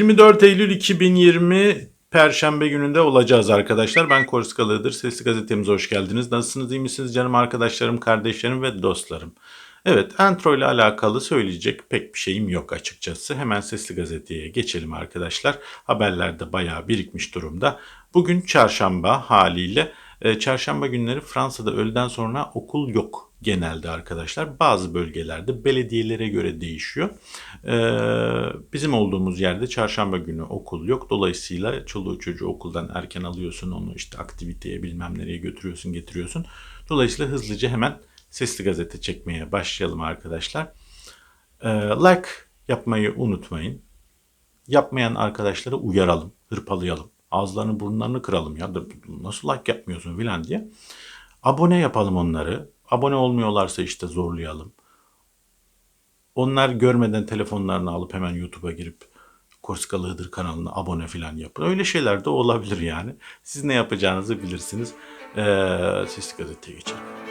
24 Eylül 2020 Perşembe gününde olacağız arkadaşlar. Ben Korskalı'dır. Sesli gazetemize hoş geldiniz. Nasılsınız, iyi misiniz canım arkadaşlarım, kardeşlerim ve dostlarım? Evet, Entro ile alakalı söyleyecek pek bir şeyim yok açıkçası. Hemen Sesli Gazete'ye geçelim arkadaşlar. Haberlerde bayağı birikmiş durumda. Bugün çarşamba haliyle. E, Çarşamba günleri Fransa'da öğleden sonra okul yok genelde arkadaşlar. Bazı bölgelerde belediyelere göre değişiyor. Ee, bizim olduğumuz yerde çarşamba günü okul yok. Dolayısıyla çoluğu çocuğu okuldan erken alıyorsun. Onu işte aktiviteye bilmem nereye götürüyorsun getiriyorsun. Dolayısıyla hızlıca hemen sesli gazete çekmeye başlayalım arkadaşlar. Ee, like yapmayı unutmayın. Yapmayan arkadaşları uyaralım, hırpalayalım. Ağızlarını burunlarını kıralım ya. Nasıl like yapmıyorsun filan diye. Abone yapalım onları. Abone olmuyorlarsa işte zorlayalım. Onlar görmeden telefonlarını alıp hemen YouTube'a girip Korskalı Hıdır kanalına abone falan yapın. Öyle şeyler de olabilir yani. Siz ne yapacağınızı bilirsiniz. Ee, Sesli Gazete'ye geçelim.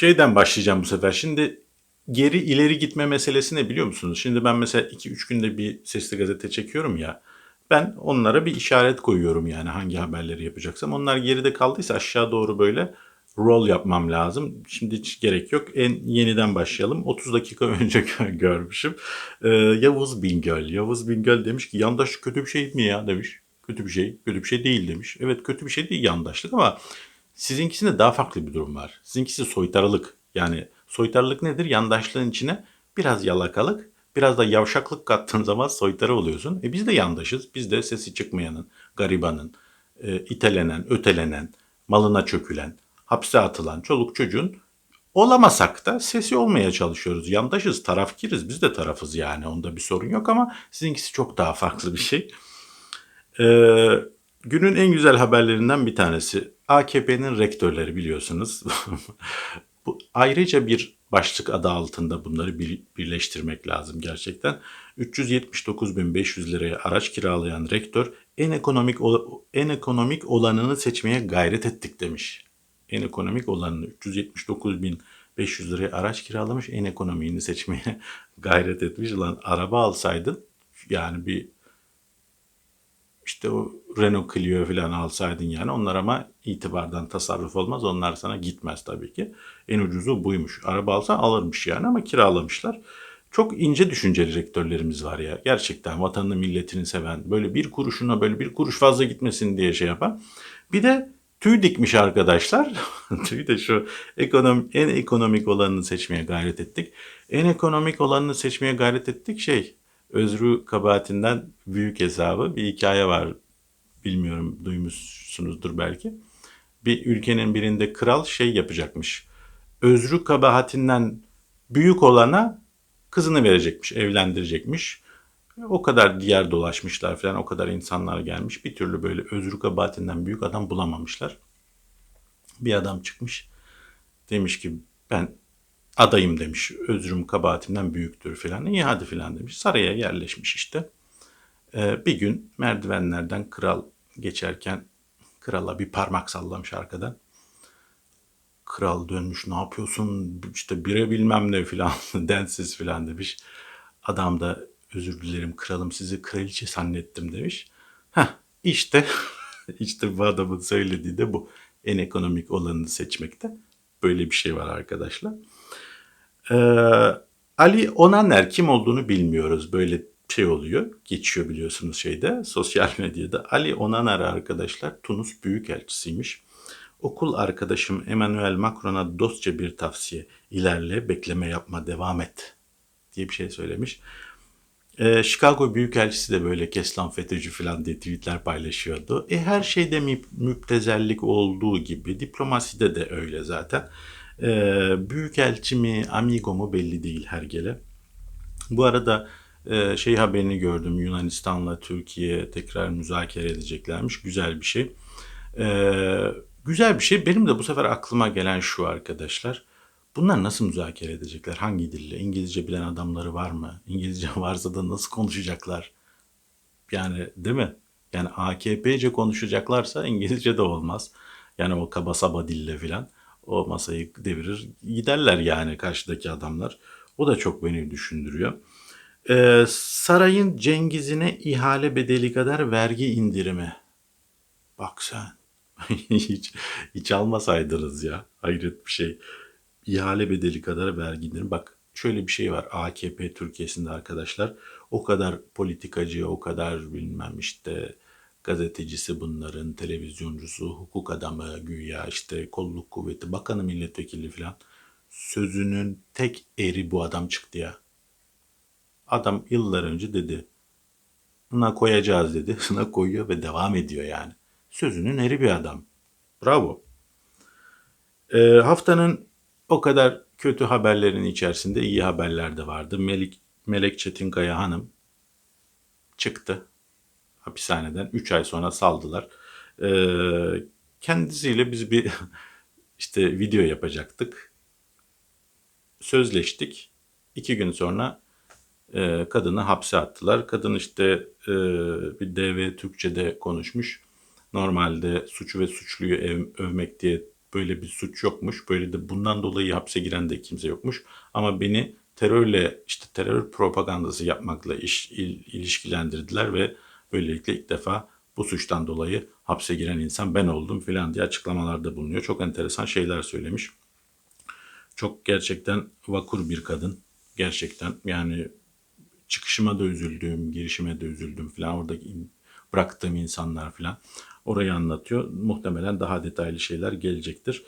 Şeyden başlayacağım bu sefer. Şimdi geri ileri gitme meselesi ne biliyor musunuz? Şimdi ben mesela 2-3 günde bir sesli gazete çekiyorum ya. Ben onlara bir işaret koyuyorum yani hangi haberleri yapacaksam. Onlar geride kaldıysa aşağı doğru böyle roll yapmam lazım. Şimdi hiç gerek yok. En yeniden başlayalım. 30 dakika önce görmüşüm. Ee, Yavuz Bingöl. Yavuz Bingöl demiş ki yandaşlık kötü bir şey mi ya demiş. Kötü bir şey. Kötü bir şey değil demiş. Evet kötü bir şey değil yandaşlık ama sizinkisinde daha farklı bir durum var. Sizinkisi soytarılık. Yani soytarılık nedir? Yandaşlığın içine biraz yalakalık, biraz da yavşaklık kattığın zaman soytarı oluyorsun. E biz de yandaşız. Biz de sesi çıkmayanın, garibanın, e, itelenen, ötelenen, malına çökülen, hapse atılan çoluk çocuğun olamasak da sesi olmaya çalışıyoruz. Yandaşız, tarafkiriz. Biz de tarafız yani. Onda bir sorun yok ama sizinkisi çok daha farklı bir şey. Ee, günün en güzel haberlerinden bir tanesi. AKP'nin rektörleri biliyorsunuz. Bu ayrıca bir başlık adı altında bunları bir, birleştirmek lazım gerçekten. 379.500 liraya araç kiralayan rektör en ekonomik en ekonomik olanını seçmeye gayret ettik demiş. En ekonomik olanını 379.500 liraya araç kiralamış en ekonomiğini seçmeye gayret etmiş. Lan araba alsaydın yani bir işte o Renault Clio falan alsaydın yani onlar ama itibardan tasarruf olmaz. Onlar sana gitmez tabii ki. En ucuzu buymuş. Araba alsa alırmış yani ama kiralamışlar. Çok ince düşünceli rektörlerimiz var ya. Gerçekten vatanını milletini seven böyle bir kuruşuna böyle bir kuruş fazla gitmesin diye şey yapan. Bir de tüy dikmiş arkadaşlar. tüy de şu ekonomi, en ekonomik olanını seçmeye gayret ettik. En ekonomik olanını seçmeye gayret ettik şey Özrü kabahatinden büyük hesabı bir hikaye var. Bilmiyorum duymuşsunuzdur belki. Bir ülkenin birinde kral şey yapacakmış. Özrü kabahatinden büyük olana kızını verecekmiş, evlendirecekmiş. O kadar diğer dolaşmışlar falan, o kadar insanlar gelmiş. Bir türlü böyle özrü kabahatinden büyük adam bulamamışlar. Bir adam çıkmış. Demiş ki ben adayım demiş. Özrüm kabahatimden büyüktür filan. İyi hadi filan demiş. Saraya yerleşmiş işte. Ee, bir gün merdivenlerden kral geçerken krala bir parmak sallamış arkadan. Kral dönmüş ne yapıyorsun işte bire bilmem ne filan densiz filan demiş. Adam da özür dilerim kralım sizi kraliçe zannettim demiş. Heh işte işte bu adamın söylediği de bu. En ekonomik olanını seçmekte. Böyle bir şey var arkadaşlar. Ee, Ali Onaner kim olduğunu bilmiyoruz. Böyle şey oluyor. Geçiyor biliyorsunuz şeyde sosyal medyada. Ali Onaner arkadaşlar Tunus Büyükelçisiymiş. Okul arkadaşım Emmanuel Macron'a dostça bir tavsiye. İlerle, bekleme yapma, devam et diye bir şey söylemiş. Ee, Chicago Büyükelçisi de böyle Keslan FETÖ'cü falan diye tweetler paylaşıyordu. E her şeyde mü- müptezellik olduğu gibi diplomaside de öyle zaten. Ee, Büyükelçi mi, amigo mu belli değil her gele. Bu arada e, şey haberini gördüm Yunanistan'la Türkiye tekrar müzakere edeceklermiş. Güzel bir şey. Ee, güzel bir şey. Benim de bu sefer aklıma gelen şu arkadaşlar. Bunlar nasıl müzakere edecekler? Hangi dille? İngilizce bilen adamları var mı? İngilizce varsa da nasıl konuşacaklar? Yani değil mi? Yani AKP'ce konuşacaklarsa İngilizce de olmaz. Yani o kaba saba dille filan o masayı devirir giderler yani karşıdaki adamlar. O da çok beni düşündürüyor. Ee, sarayın Cengiz'ine ihale bedeli kadar vergi indirimi. Bak sen. hiç, hiç almasaydınız ya. Hayret bir şey. İhale bedeli kadar vergi indirimi. Bak şöyle bir şey var. AKP Türkiye'sinde arkadaşlar o kadar politikacı, o kadar bilmem işte gazetecisi bunların, televizyoncusu, hukuk adamı güya işte kolluk kuvveti, bakanı milletvekili falan sözünün tek eri bu adam çıktı ya. Adam yıllar önce dedi. Buna koyacağız dedi. Buna koyuyor ve devam ediyor yani. Sözünün eri bir adam. Bravo. Ee, haftanın o kadar kötü haberlerin içerisinde iyi haberler de vardı. Melik, Melek Çetinkaya Hanım çıktı hapishaneden. 3 ay sonra saldılar. Ee, kendisiyle biz bir işte video yapacaktık. Sözleştik. İki gün sonra e, kadını hapse attılar. Kadın işte e, bir DV Türkçe'de konuşmuş. Normalde suçu ve suçluyu ev, övmek diye böyle bir suç yokmuş. Böyle de bundan dolayı hapse giren de kimse yokmuş. Ama beni terörle işte terör propagandası yapmakla iş, il, ilişkilendirdiler ve böylelikle ilk defa bu suçtan dolayı hapse giren insan ben oldum filan diye açıklamalarda bulunuyor. Çok enteresan şeyler söylemiş. Çok gerçekten vakur bir kadın. Gerçekten yani çıkışıma da üzüldüm, girişime de üzüldüm filan. Oradaki bıraktığım insanlar filan. Orayı anlatıyor. Muhtemelen daha detaylı şeyler gelecektir.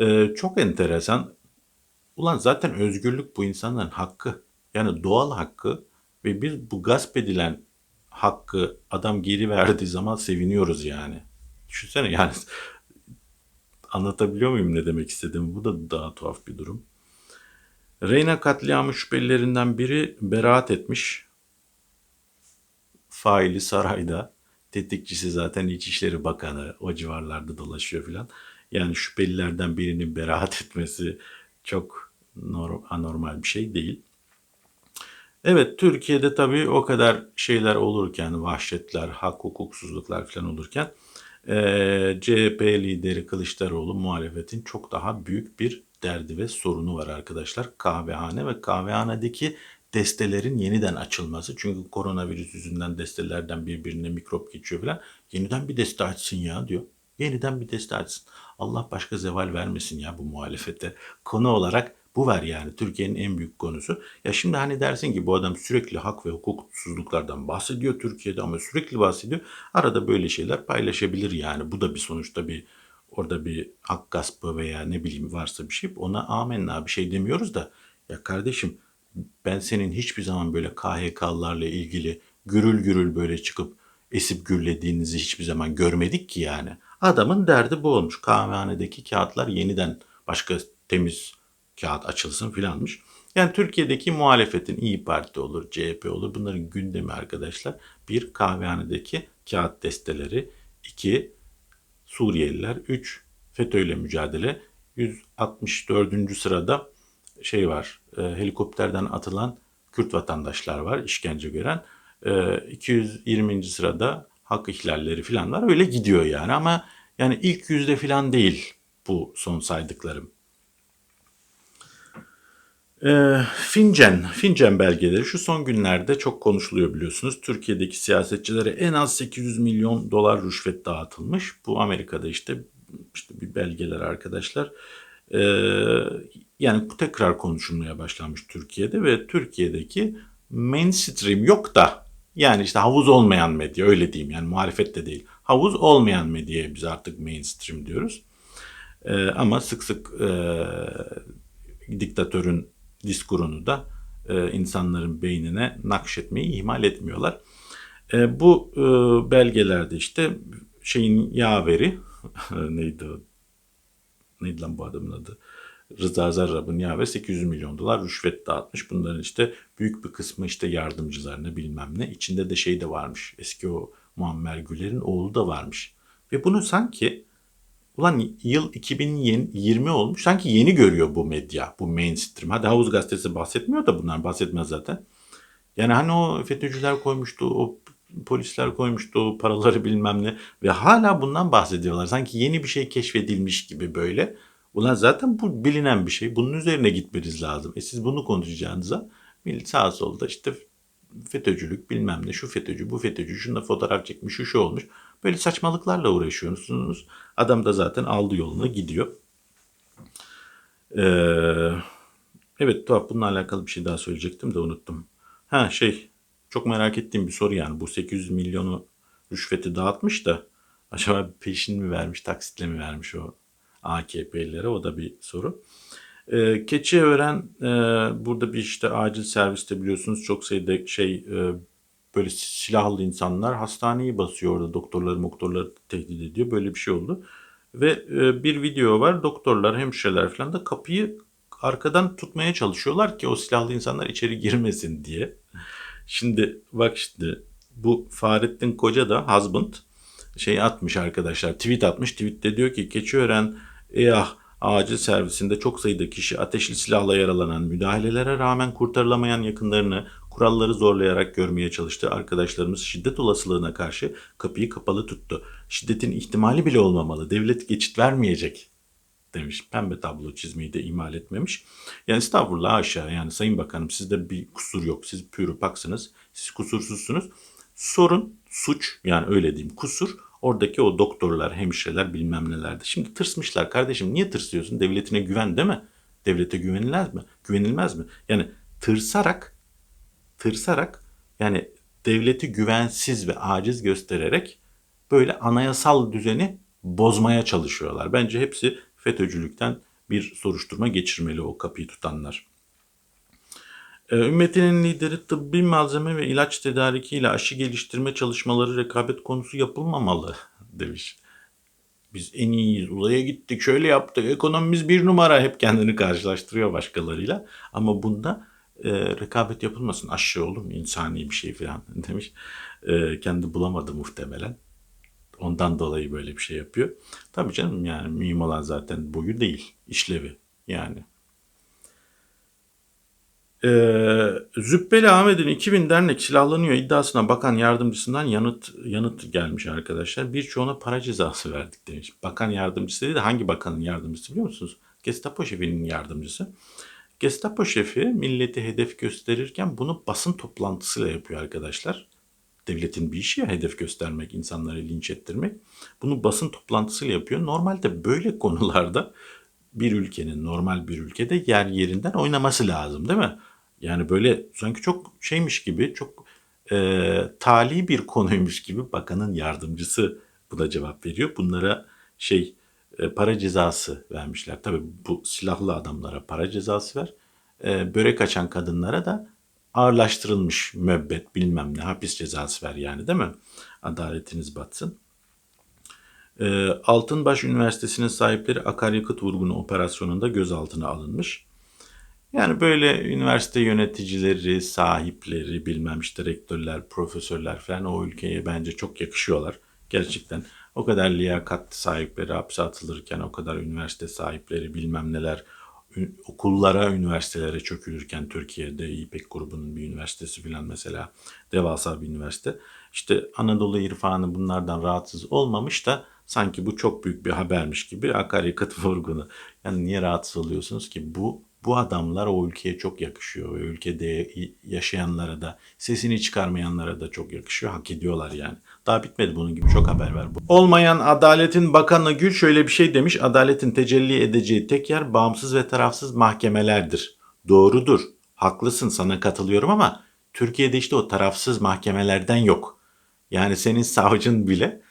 Ee, çok enteresan. Ulan zaten özgürlük bu insanların hakkı. Yani doğal hakkı ve biz bu gasp edilen hakkı adam geri verdiği zaman seviniyoruz yani. Düşünsene yani anlatabiliyor muyum ne demek istediğimi? Bu da daha tuhaf bir durum. Reyna katliamı şüphelilerinden biri beraat etmiş. Faili sarayda. Tetikçisi zaten İçişleri Bakanı o civarlarda dolaşıyor filan. Yani şüphelilerden birinin beraat etmesi çok anormal bir şey değil. Evet Türkiye'de tabii o kadar şeyler olurken, vahşetler, hak hukuksuzluklar falan olurken e, CHP lideri Kılıçdaroğlu muhalefetin çok daha büyük bir derdi ve sorunu var arkadaşlar. Kahvehane ve kahvehanedeki destelerin yeniden açılması. Çünkü koronavirüs yüzünden destelerden birbirine mikrop geçiyor falan. Yeniden bir deste açsın ya diyor. Yeniden bir deste açsın. Allah başka zeval vermesin ya bu muhalefete. Konu olarak bu var yani Türkiye'nin en büyük konusu. Ya şimdi hani dersin ki bu adam sürekli hak ve hukuksuzluklardan bahsediyor Türkiye'de ama sürekli bahsediyor. Arada böyle şeyler paylaşabilir yani. Bu da bir sonuçta bir orada bir hak gaspı veya ne bileyim varsa bir şey ona amenna bir şey demiyoruz da ya kardeşim ben senin hiçbir zaman böyle KHK'larla ilgili gürül gürül böyle çıkıp esip gürlediğinizi hiçbir zaman görmedik ki yani. Adamın derdi bu olmuş. Kahvehanedeki kağıtlar yeniden başka temiz kağıt açılsın filanmış. Yani Türkiye'deki muhalefetin İyi Parti olur, CHP olur bunların gündemi arkadaşlar. Bir kahvehanedeki kağıt desteleri, iki Suriyeliler, üç FETÖ mücadele, 164. sırada şey var, e, helikopterden atılan Kürt vatandaşlar var, işkence gören. E, 220. sırada hak ihlalleri falan var. Öyle gidiyor yani ama yani ilk yüzde falan değil bu son saydıklarım. E, Fincen, Fincen belgeleri şu son günlerde çok konuşuluyor biliyorsunuz. Türkiye'deki siyasetçilere en az 800 milyon dolar rüşvet dağıtılmış. Bu Amerika'da işte işte bir belgeler arkadaşlar. E, yani bu tekrar konuşulmaya başlanmış Türkiye'de ve Türkiye'deki mainstream yok da yani işte havuz olmayan medya öyle diyeyim yani muhalefet de değil. Havuz olmayan medyaya biz artık mainstream diyoruz. E, ama sık sık diktatörün diskurunu da e, insanların beynine nakşetmeyi ihmal etmiyorlar. E, bu e, belgelerde işte şeyin yaveri neydi? Neydi lan bu adamın adı? Rıza Zarrab'ın yaveri 800 milyon dolar rüşvet dağıtmış. Bunların işte büyük bir kısmı işte yardımcılarına bilmem ne. İçinde de şey de varmış. Eski o Muammer Güler'in oğlu da varmış. Ve bunu sanki Ulan yıl 2020 olmuş. Sanki yeni görüyor bu medya, bu mainstream. Hadi Havuz Gazetesi bahsetmiyor da bunlar bahsetmez zaten. Yani hani o FETÖ'cüler koymuştu o polisler koymuştu o paraları bilmem ne ve hala bundan bahsediyorlar. Sanki yeni bir şey keşfedilmiş gibi böyle. Ulan zaten bu bilinen bir şey. Bunun üzerine gitmeniz lazım. E siz bunu konuşacağınıza millet sağa solda işte FETÖ'cülük bilmem ne şu FETÖ'cü bu FETÖ'cü şunda fotoğraf çekmiş şu şu olmuş. Böyle saçmalıklarla uğraşıyorsunuz. Adam da zaten aldı yoluna gidiyor. Ee, evet tuhaf bununla alakalı bir şey daha söyleyecektim de unuttum. Ha şey çok merak ettiğim bir soru yani bu 800 milyonu rüşveti dağıtmış da acaba peşin mi vermiş taksitle mi vermiş o AKP'lilere o da bir soru. Ee, Keçiören e, burada bir işte acil serviste biliyorsunuz çok sayıda şey e, böyle silahlı insanlar hastaneyi basıyor orada doktorları doktorları tehdit ediyor böyle bir şey oldu. Ve e, bir video var doktorlar hemşireler falan da kapıyı arkadan tutmaya çalışıyorlar ki o silahlı insanlar içeri girmesin diye. Şimdi bak şimdi bu Fahrettin Koca da husband şey atmış arkadaşlar tweet atmış tweette diyor ki Keçiören EAH acil servisinde çok sayıda kişi ateşli silahla yaralanan müdahalelere rağmen kurtarılamayan yakınlarını kuralları zorlayarak görmeye çalıştı. Arkadaşlarımız şiddet olasılığına karşı kapıyı kapalı tuttu. Şiddetin ihtimali bile olmamalı. Devlet geçit vermeyecek demiş. Pembe tablo çizmeyi de ihmal etmemiş. Yani estağfurullah aşağı yani Sayın Bakanım sizde bir kusur yok. Siz pürü paksınız. Siz kusursuzsunuz. Sorun suç yani öyle diyeyim kusur oradaki o doktorlar, hemşireler bilmem nelerdi. Şimdi tırsmışlar kardeşim niye tırsıyorsun? Devletine güven değil mi? Devlete güvenilmez mi? Güvenilmez mi? Yani tırsarak tırsarak yani devleti güvensiz ve aciz göstererek böyle anayasal düzeni bozmaya çalışıyorlar. Bence hepsi FETÖ'cülükten bir soruşturma geçirmeli o kapıyı tutanlar. Ee, ümmetinin lideri tıbbi malzeme ve ilaç tedarikiyle aşı geliştirme çalışmaları rekabet konusu yapılmamalı demiş. Biz en iyiyiz, uzaya gittik, şöyle yaptık, ekonomimiz bir numara hep kendini karşılaştırıyor başkalarıyla. Ama bunda e, rekabet yapılmasın, aşı olur insani bir şey falan demiş. E, kendi bulamadı muhtemelen. Ondan dolayı böyle bir şey yapıyor. Tabii canım yani mühim olan zaten boyu değil, işlevi yani. Ee, Züppeli Ahmet'in 2000 dernek silahlanıyor iddiasına bakan yardımcısından yanıt yanıt gelmiş arkadaşlar. Birçoğuna para cezası verdik demiş. Bakan yardımcısı dedi de hangi bakanın yardımcısı biliyor musunuz? Gestapo şefinin yardımcısı. Gestapo şefi milleti hedef gösterirken bunu basın toplantısıyla yapıyor arkadaşlar. Devletin bir işi ya hedef göstermek, insanları linç ettirmek. Bunu basın toplantısıyla yapıyor. Normalde böyle konularda bir ülkenin normal bir ülkede yer yerinden oynaması lazım değil mi? Yani böyle sanki çok şeymiş gibi, çok e, tali bir konuymuş gibi bakanın yardımcısı buna cevap veriyor. Bunlara şey para cezası vermişler. Tabii bu silahlı adamlara para cezası ver. E, börek açan kadınlara da ağırlaştırılmış müebbet bilmem ne hapis cezası ver yani değil mi? Adaletiniz batsın. E, Altınbaş Üniversitesi'nin sahipleri akaryakıt vurgunu operasyonunda gözaltına alınmış. Yani böyle üniversite yöneticileri, sahipleri, bilmem işte rektörler, profesörler falan o ülkeye bence çok yakışıyorlar. Gerçekten o kadar liyakat sahipleri hapse atılırken, o kadar üniversite sahipleri bilmem neler, okullara, üniversitelere çökülürken Türkiye'de İpek grubunun bir üniversitesi falan mesela devasa bir üniversite. İşte Anadolu irfanı bunlardan rahatsız olmamış da sanki bu çok büyük bir habermiş gibi akaryakıt vurgunu. Yani niye rahatsız oluyorsunuz ki? Bu bu adamlar o ülkeye çok yakışıyor ve ülkede yaşayanlara da sesini çıkarmayanlara da çok yakışıyor. Hak ediyorlar yani. Daha bitmedi bunun gibi çok haber var. Bu. Olmayan Adaletin Bakanı Gül şöyle bir şey demiş. Adaletin tecelli edeceği tek yer bağımsız ve tarafsız mahkemelerdir. Doğrudur. Haklısın sana katılıyorum ama Türkiye'de işte o tarafsız mahkemelerden yok. Yani senin savcın bile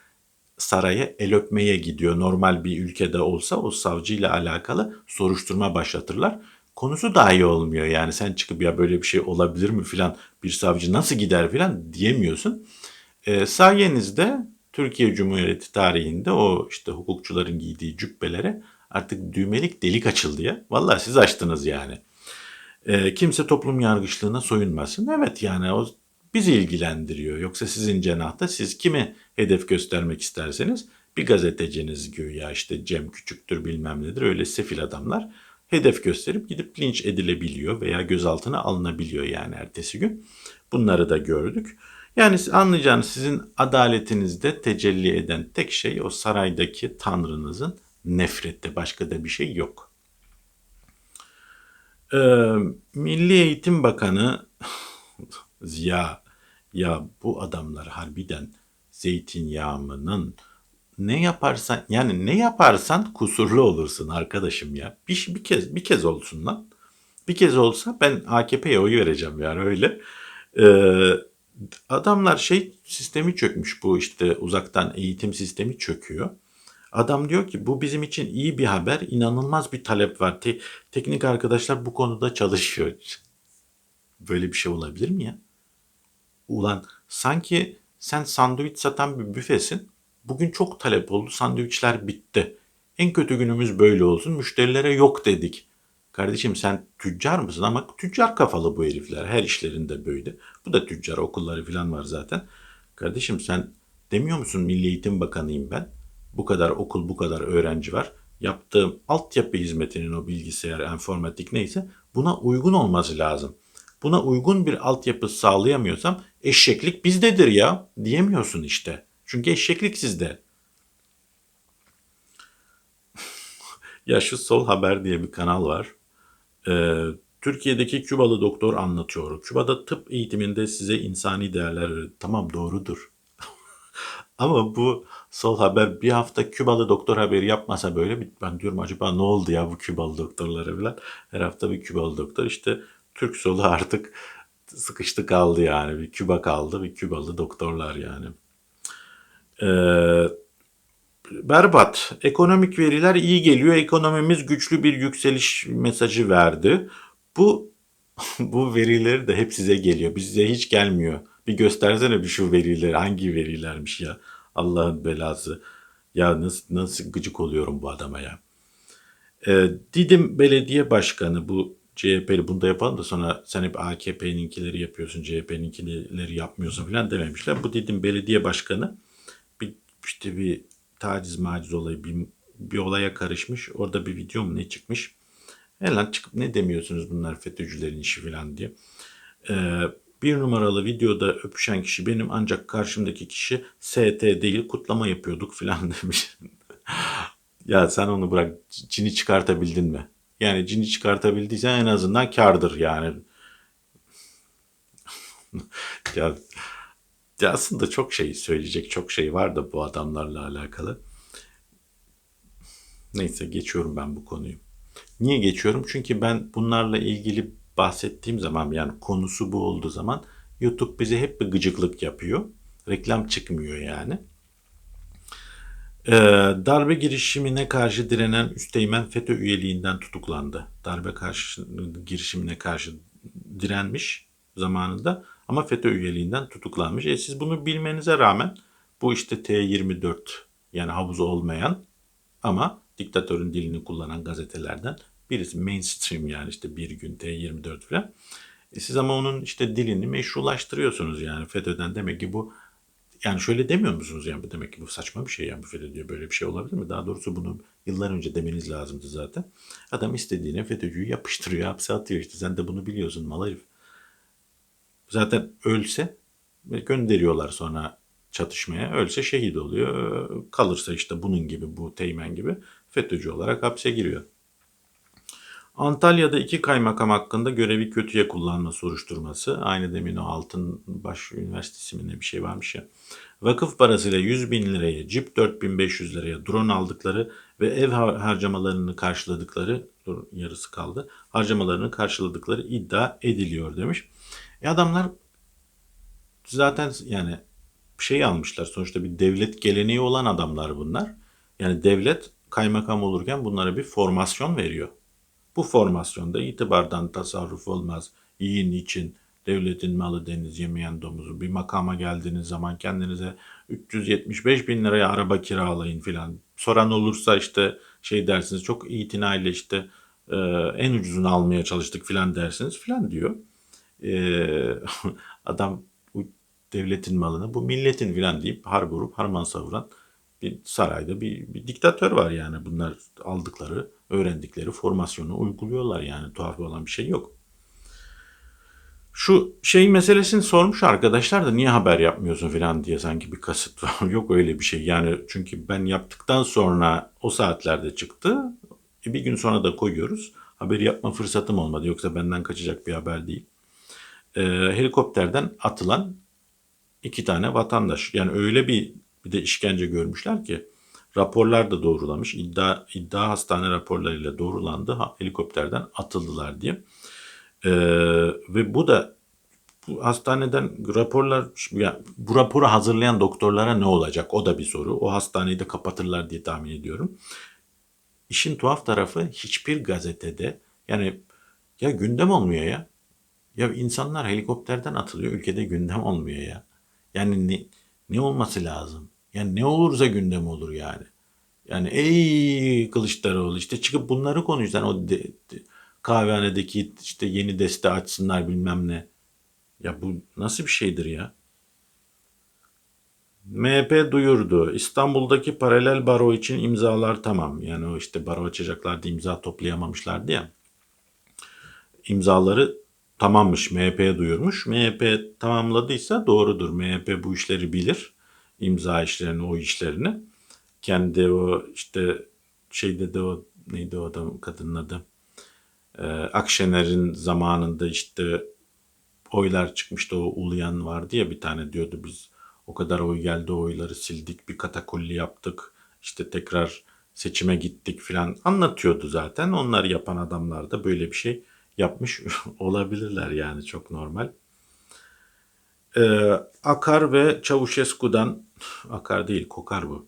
saraya el öpmeye gidiyor. Normal bir ülkede olsa o savcıyla alakalı soruşturma başlatırlar konusu dahi olmuyor. Yani sen çıkıp ya böyle bir şey olabilir mi filan bir savcı nasıl gider filan diyemiyorsun. E, sayenizde Türkiye Cumhuriyeti tarihinde o işte hukukçuların giydiği cübbelere artık düğmelik delik açıldı ya. Vallahi siz açtınız yani. E, kimse toplum yargıçlığına soyunmasın. Evet yani o bizi ilgilendiriyor. Yoksa sizin cenahta siz kimi hedef göstermek isterseniz bir gazeteciniz güya işte Cem Küçüktür bilmem nedir öyle sefil adamlar hedef gösterip gidip linç edilebiliyor veya gözaltına alınabiliyor yani ertesi gün. Bunları da gördük. Yani anlayacağınız sizin adaletinizde tecelli eden tek şey o saraydaki tanrınızın nefrette. Başka da bir şey yok. Ee, Milli Eğitim Bakanı Ziya ya bu adamlar harbiden zeytinyağının ne yaparsan yani ne yaparsan kusurlu olursun arkadaşım ya. Bir, bir kez bir kez olsun lan. Bir kez olsa ben AKP'ye oy vereceğim yani öyle. Ee, adamlar şey sistemi çökmüş bu işte uzaktan eğitim sistemi çöküyor. Adam diyor ki bu bizim için iyi bir haber. inanılmaz bir talep var. Te- teknik arkadaşlar bu konuda çalışıyor. Böyle bir şey olabilir mi ya? Ulan sanki sen sandviç satan bir büfesin. Bugün çok talep oldu. Sandviçler bitti. En kötü günümüz böyle olsun. Müşterilere yok dedik. Kardeşim sen tüccar mısın? Ama tüccar kafalı bu herifler. Her işlerinde böyle. Bu da tüccar okulları falan var zaten. Kardeşim sen demiyor musun Milli Eğitim Bakanıyım ben. Bu kadar okul, bu kadar öğrenci var. Yaptığım altyapı hizmetinin o bilgisayar, enformatik neyse buna uygun olması lazım. Buna uygun bir altyapı sağlayamıyorsam eşeklik bizdedir ya diyemiyorsun işte. Çünkü eşeklik sizde. ya şu Sol Haber diye bir kanal var. Ee, Türkiye'deki Kübalı doktor anlatıyor. Küba'da tıp eğitiminde size insani değerler tamam doğrudur. Ama bu Sol Haber bir hafta Kübalı doktor haberi yapmasa böyle ben diyorum acaba ne oldu ya bu Kübalı doktorlara falan. Her hafta bir Kübalı doktor işte Türk solu artık sıkıştı kaldı yani. Bir Küba kaldı bir Kübalı doktorlar yani. Ee, berbat. Ekonomik veriler iyi geliyor. Ekonomimiz güçlü bir yükseliş mesajı verdi. Bu bu verileri de hep size geliyor. Bize hiç gelmiyor. Bir göstersene bir şu verileri. Hangi verilermiş ya? Allah'ın belası. Ya nasıl, nasıl gıcık oluyorum bu adama ya. Ee, Didim Belediye Başkanı bu CHP'li bunu da yapalım da sonra sen hep AKP'ninkileri yapıyorsun, CHP'ninkileri yapmıyorsun falan dememişler. Bu Didim Belediye Başkanı işte bir taciz maciz olayı bir, bir olaya karışmış. Orada bir video mu ne çıkmış? Lan çıkıp ne demiyorsunuz bunlar FETÖ'cülerin işi falan diye. Ee, bir numaralı videoda öpüşen kişi benim ancak karşımdaki kişi ST değil kutlama yapıyorduk falan demiş. ya sen onu bırak cini çıkartabildin mi? Yani cini çıkartabildiysen en azından kardır yani. ya, ya aslında çok şey söyleyecek çok şey var da bu adamlarla alakalı. Neyse geçiyorum ben bu konuyu. Niye geçiyorum? Çünkü ben bunlarla ilgili bahsettiğim zaman yani konusu bu olduğu zaman YouTube bize hep bir gıcıklık yapıyor. Reklam çıkmıyor yani. Ee, darbe girişimine karşı direnen Üsteğmen FETÖ üyeliğinden tutuklandı. Darbe karşı, girişimine karşı direnmiş zamanında ama FETÖ üyeliğinden tutuklanmış. E siz bunu bilmenize rağmen bu işte T24 yani havuz olmayan ama diktatörün dilini kullanan gazetelerden birisi mainstream yani işte bir gün T24 falan. E siz ama onun işte dilini meşrulaştırıyorsunuz yani FETÖ'den demek ki bu yani şöyle demiyor musunuz yani demek ki bu saçma bir şey yani bu FETÖ diyor böyle bir şey olabilir mi? Daha doğrusu bunu yıllar önce demeniz lazımdı zaten. Adam istediğine FETÖ'cüyü yapıştırıyor hapse atıyor işte sen de bunu biliyorsun mal herif. Zaten ölse gönderiyorlar sonra çatışmaya. Ölse şehit oluyor. Kalırsa işte bunun gibi bu teğmen gibi FETÖ'cü olarak hapse giriyor. Antalya'da iki kaymakam hakkında görevi kötüye kullanma soruşturması. Aynı demin o Altınbaş Üniversitesi mi ne bir şey varmış ya. Vakıf parasıyla 100 bin liraya, cip 4500 liraya drone aldıkları ve ev harcamalarını karşıladıkları, dur yarısı kaldı, harcamalarını karşıladıkları iddia ediliyor demiş. E adamlar zaten yani şey almışlar sonuçta bir devlet geleneği olan adamlar bunlar. Yani devlet kaymakam olurken bunlara bir formasyon veriyor. Bu formasyonda itibardan tasarruf olmaz. Yiyin için devletin malı deniz yemeyen domuzu. Bir makama geldiğiniz zaman kendinize 375 bin liraya araba kiralayın filan. Soran olursa işte şey dersiniz çok itinayla işte e, en ucuzunu almaya çalıştık filan dersiniz filan diyor. E, adam bu devletin malını bu milletin filan deyip har vurup harman savuran bir sarayda bir, bir diktatör var yani bunlar aldıkları öğrendikleri formasyonu uyguluyorlar yani tuhaf olan bir şey yok. Şu şey meselesini sormuş arkadaşlar da niye haber yapmıyorsun falan diye sanki bir kasıt var. Yok öyle bir şey. Yani çünkü ben yaptıktan sonra o saatlerde çıktı. E, Bir gün sonra da koyuyoruz. Haberi yapma fırsatım olmadı. Yoksa benden kaçacak bir haber değil. Ee, helikopterden atılan iki tane vatandaş. Yani öyle bir bir de işkence görmüşler ki raporlar da doğrulamış. İddia, iddia hastane raporlarıyla doğrulandı. Ha, helikopterden atıldılar diye. Ee, ve bu da bu hastaneden raporlar yani bu raporu hazırlayan doktorlara ne olacak? O da bir soru. O hastaneyi de kapatırlar diye tahmin ediyorum. İşin tuhaf tarafı hiçbir gazetede yani ya gündem olmuyor ya. Ya insanlar helikopterden atılıyor ülkede gündem olmuyor ya. Yani ne, ne olması lazım? Yani ne olursa gündem olur yani. Yani ey Kılıçdaroğlu işte çıkıp bunları konuşsan o de- de- kahvehanedeki işte yeni deste açsınlar bilmem ne. Ya bu nasıl bir şeydir ya? MHP duyurdu. İstanbul'daki paralel baro için imzalar tamam. Yani o işte baro açacaklardı imza toplayamamışlardı ya. İmzaları tamammış. MHP'ye duyurmuş. MHP tamamladıysa doğrudur. MHP bu işleri bilir. İmza işlerini, o işlerini. Kendi o işte şeyde de o neydi o adam kadının adı? Ee, Akşener'in zamanında işte oylar çıkmıştı. O uluyan vardı ya bir tane diyordu biz o kadar oy geldi oyları sildik bir katakulli yaptık. işte tekrar seçime gittik filan anlatıyordu zaten. Onları yapan adamlar da böyle bir şey yapmış olabilirler yani çok normal. Ee, Akar ve Çavuşesku'dan Akar değil Kokar bu.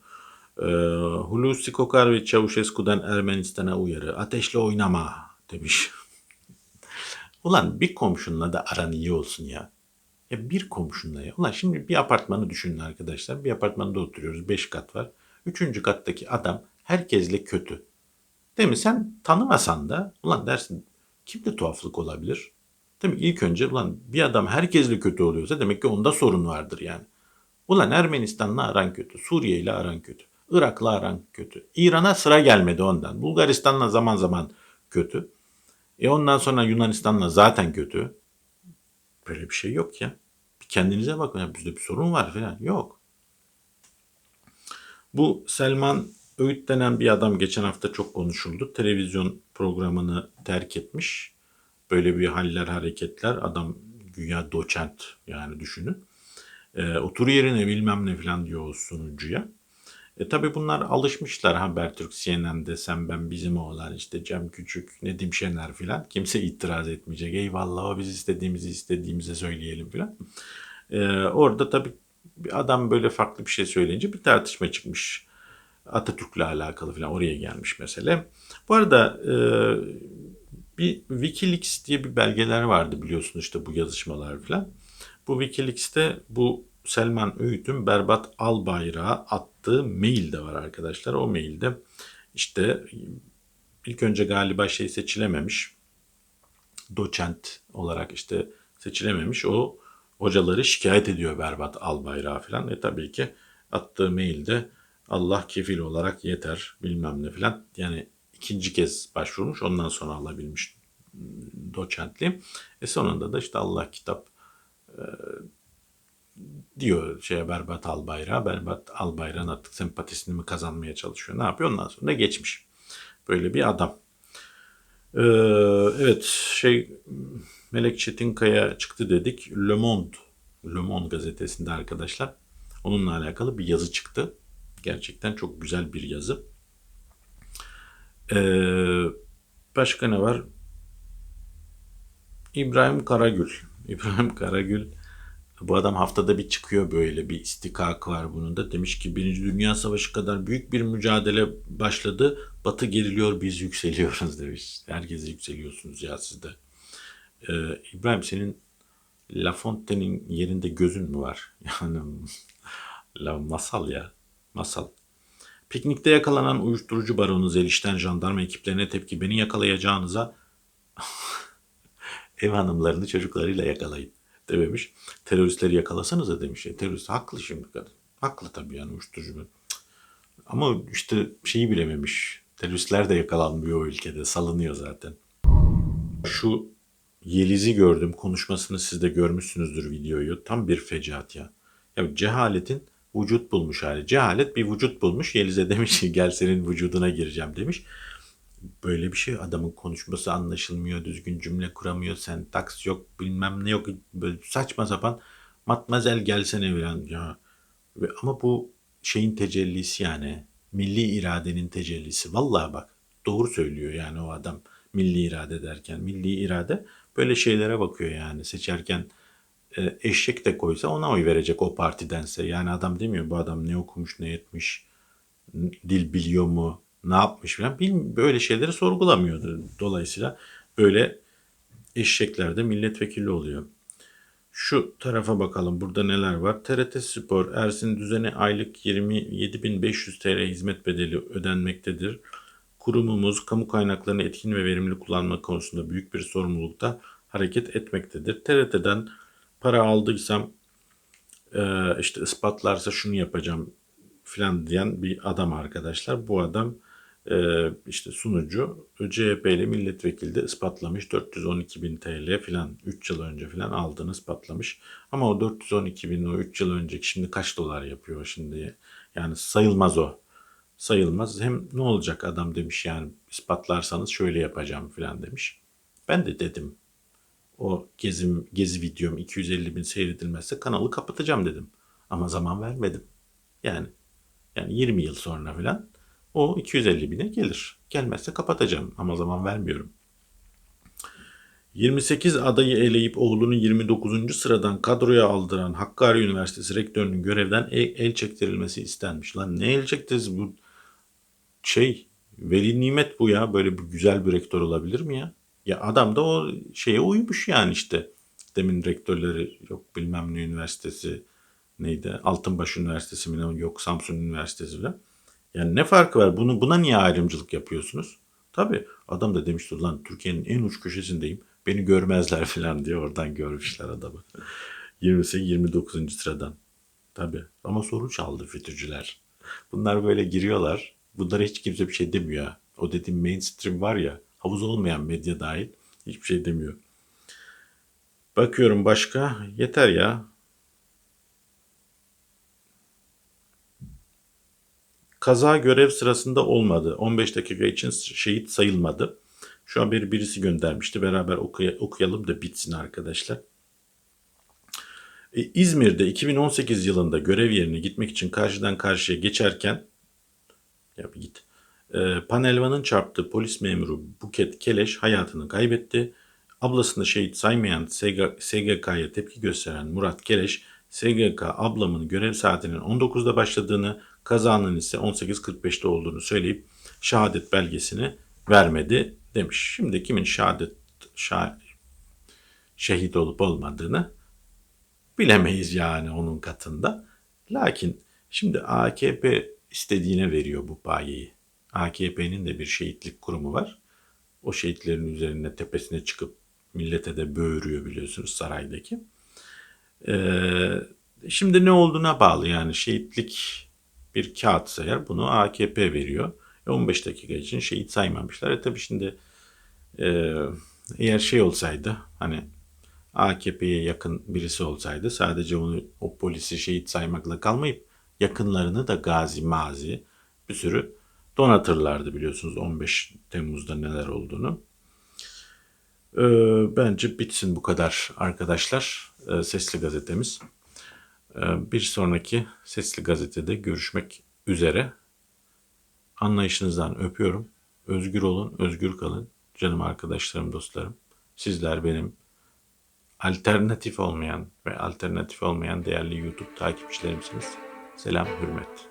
Ee, Hulusi Kokar ve Çavuşesku'dan Ermenistan'a uyarı. Ateşle oynama demiş. Ulan bir komşunla da aran iyi olsun ya. Ya bir komşunla ya. Ulan şimdi bir apartmanı düşünün arkadaşlar. Bir apartmanda oturuyoruz. Beş kat var. Üçüncü kattaki adam herkesle kötü. Değil mi? Sen tanımasan da ulan dersin kimde tuhaflık olabilir? Mi? İlk önce ulan bir adam herkesle kötü oluyorsa demek ki onda sorun vardır yani. Ulan Ermenistan'la aran kötü. Suriye ile aran kötü. Irak'la aran kötü. İran'a sıra gelmedi ondan. Bulgaristan'la zaman zaman kötü. E ondan sonra Yunanistan'la zaten kötü. Böyle bir şey yok ya. Bir kendinize bakın ya bizde bir sorun var falan. Yok. Bu Selman Öğüt denen bir adam geçen hafta çok konuşuldu. Televizyon programını terk etmiş. Böyle bir haller hareketler. Adam güya doçent yani düşünün. E, otur yerine bilmem ne falan diyor sunucuya. E tabi bunlar alışmışlar Habertürk, CNN'de sen ben bizim oğlan işte Cem Küçük, Nedim Şener filan. Kimse itiraz etmeyecek. Eyvallah o biz istediğimizi istediğimize söyleyelim filan. E, orada tabi adam böyle farklı bir şey söyleyince bir tartışma çıkmış. Atatürk'le alakalı filan oraya gelmiş mesele. Bu arada e, bir Wikileaks diye bir belgeler vardı biliyorsun işte bu yazışmalar filan. Bu Wikileaks'te bu Selman Öğüt'ün Berbat Albayrak'a attığı mail de var arkadaşlar. O mailde işte ilk önce galiba şey seçilememiş. Doçent olarak işte seçilememiş. O hocaları şikayet ediyor Berbat Albayrak'a falan. E tabii ki attığı mailde Allah kefil olarak yeter bilmem ne falan. Yani ikinci kez başvurmuş ondan sonra alabilmiş doçentliği. E sonunda da işte Allah kitap diyor şeye Berbat Albayrak'a. Berbat Albayrak'ın artık sempatisini mi kazanmaya çalışıyor. Ne yapıyor? Ondan sonra geçmiş. Böyle bir adam. Ee, evet şey Melek Çetinkaya çıktı dedik. Le Monde, Le Monde gazetesinde arkadaşlar. Onunla alakalı bir yazı çıktı. Gerçekten çok güzel bir yazı. Ee, başka ne var? İbrahim Karagül. İbrahim Karagül bu adam haftada bir çıkıyor böyle bir istikak var bunun da. Demiş ki Birinci Dünya Savaşı kadar büyük bir mücadele başladı. Batı geriliyor biz yükseliyoruz demiş. Herkes yükseliyorsunuz ya siz de. Ee, İbrahim senin La Fontaine'in yerinde gözün mü var? Yani la masal ya. Masal. Piknikte yakalanan uyuşturucu baronu Zeliş'ten jandarma ekiplerine tepki beni yakalayacağınıza ev hanımlarını çocuklarıyla yakalayın dememiş. Teröristleri yakalasanıza demiş. E, terörist haklı şimdi kadın. Haklı tabii yani uyuşturucu. Ama işte şeyi bilememiş. Teröristler de yakalanmıyor o ülkede. Salınıyor zaten. Şu Yeliz'i gördüm. Konuşmasını siz de görmüşsünüzdür videoyu. Tam bir fecaat ya. Ya cehaletin vücut bulmuş hali. Cehalet bir vücut bulmuş. Yeliz'e demiş ki gel senin vücuduna gireceğim demiş. Böyle bir şey adamın konuşması anlaşılmıyor. Düzgün cümle kuramıyor. Sentaks yok bilmem ne yok. Böyle saçma sapan matmazel gelsene falan. Ya. Ama bu şeyin tecellisi yani. Milli iradenin tecellisi. Vallahi bak doğru söylüyor yani o adam milli irade derken. Milli irade böyle şeylere bakıyor yani seçerken eşek de koysa ona oy verecek o partidense. Yani adam demiyor bu adam ne okumuş ne etmiş, dil biliyor mu, ne yapmış falan. Böyle şeyleri sorgulamıyordu. Dolayısıyla böyle eşekler de milletvekili oluyor. Şu tarafa bakalım burada neler var. TRT Spor, Ersin Düzen'e aylık 27.500 TL hizmet bedeli ödenmektedir. Kurumumuz kamu kaynaklarını etkin ve verimli kullanma konusunda büyük bir sorumlulukta hareket etmektedir. TRT'den para aldıysam e, işte ispatlarsa şunu yapacağım filan diyen bir adam arkadaşlar. Bu adam e, işte sunucu CHP'li milletvekili de ispatlamış 412 bin TL filan 3 yıl önce filan aldığını ispatlamış. Ama o 412 bin o 3 yıl önceki şimdi kaç dolar yapıyor şimdi yani sayılmaz o sayılmaz. Hem ne olacak adam demiş yani ispatlarsanız şöyle yapacağım filan demiş. Ben de dedim o gezim, gezi videom 250 bin seyredilmezse kanalı kapatacağım dedim. Ama zaman vermedim. Yani yani 20 yıl sonra falan o 250 bine gelir. Gelmezse kapatacağım ama zaman vermiyorum. 28 adayı eleyip oğlunu 29. sıradan kadroya aldıran Hakkari Üniversitesi rektörünün görevden el, el çektirilmesi istenmiş. Lan ne el çektiririz bu şey veli nimet bu ya böyle bir güzel bir rektör olabilir mi ya? Ya adam da o şeye uymuş yani işte. Demin rektörleri yok bilmem ne üniversitesi neydi Altınbaş Üniversitesi mi yok Samsun Üniversitesi falan. Yani ne farkı var? Bunu buna niye ayrımcılık yapıyorsunuz? Tabii adam da demiştir lan Türkiye'nin en uç köşesindeyim. Beni görmezler falan diye oradan görmüşler adamı. 28 29. sıradan. Tabii ama soru çaldı FETÖ'cüler. Bunlar böyle giriyorlar. Bunlara hiç kimse bir şey demiyor. O dediğim mainstream var ya havuz olmayan medya dahil hiçbir şey demiyor. Bakıyorum başka. Yeter ya. Kaza görev sırasında olmadı. 15 dakika için şehit sayılmadı. Şu bir birisi göndermişti. Beraber okuya- okuyalım da bitsin arkadaşlar. E, İzmir'de 2018 yılında görev yerine gitmek için karşıdan karşıya geçerken ya bir git. E, panelvanın çarptığı polis memuru Buket Keleş hayatını kaybetti. Ablasını şehit saymayan SG SGK'ya tepki gösteren Murat Keleş, SGK ablamın görev saatinin 19'da başladığını, kazanın ise 18.45'te olduğunu söyleyip şehadet belgesini vermedi demiş. Şimdi kimin şehadet şah- şehit olup olmadığını bilemeyiz yani onun katında. Lakin şimdi AKP istediğine veriyor bu payeyi. AKP'nin de bir şehitlik kurumu var. O şehitlerin üzerine tepesine çıkıp millete de böğürüyor biliyorsunuz saraydaki. Ee, şimdi ne olduğuna bağlı yani şehitlik bir kağıtsa eğer bunu AKP veriyor. E 15 dakika için şehit saymamışlar. E tabii şimdi e, eğer şey olsaydı hani AKP'ye yakın birisi olsaydı sadece onu o polisi şehit saymakla kalmayıp yakınlarını da gazi mazi bir sürü donatırlardı biliyorsunuz 15 Temmuz'da neler olduğunu. Ee, bence bitsin bu kadar arkadaşlar Ee, Sesli Gazetemiz. Ee, bir sonraki Sesli Gazete'de görüşmek üzere. Anlayışınızdan öpüyorum. Özgür olun, özgür kalın. Canım arkadaşlarım, dostlarım. Sizler benim alternatif olmayan ve alternatif olmayan değerli YouTube takipçilerimsiniz. Selam, hürmet.